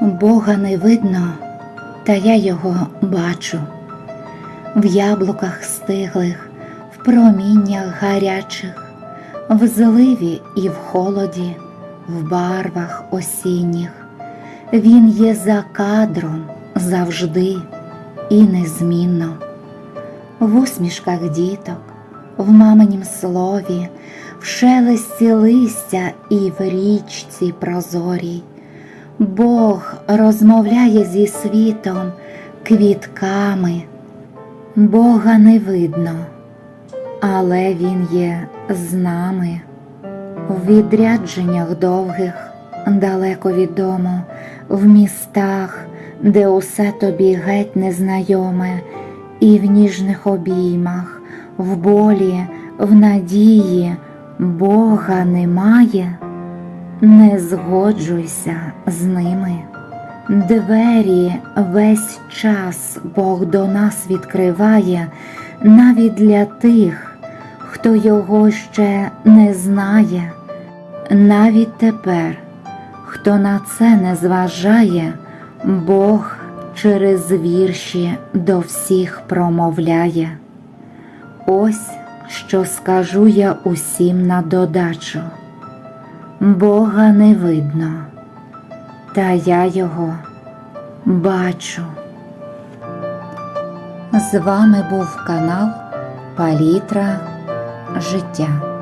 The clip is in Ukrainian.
Бога не видно, та я його бачу. В яблуках стиглих, в проміннях гарячих, в зливі і в холоді, в барвах осінніх. Він є за кадром завжди і незмінно. В усмішках діток, в маминім слові, в шелесті листя і в річці прозорій. Бог розмовляє зі світом квітками. Бога не видно, але Він є з нами. В відрядженнях довгих, далеко від дому, в містах, де усе тобі геть незнайоме, і в ніжних обіймах, в болі, в надії Бога немає. Не згоджуйся з ними. Двері весь час Бог до нас відкриває навіть для тих, хто його ще не знає. Навіть тепер, хто на це не зважає, Бог через вірші до всіх промовляє. Ось що скажу я усім на додачу. Бога не видно, та я його бачу. З вами був канал Палітра Життя.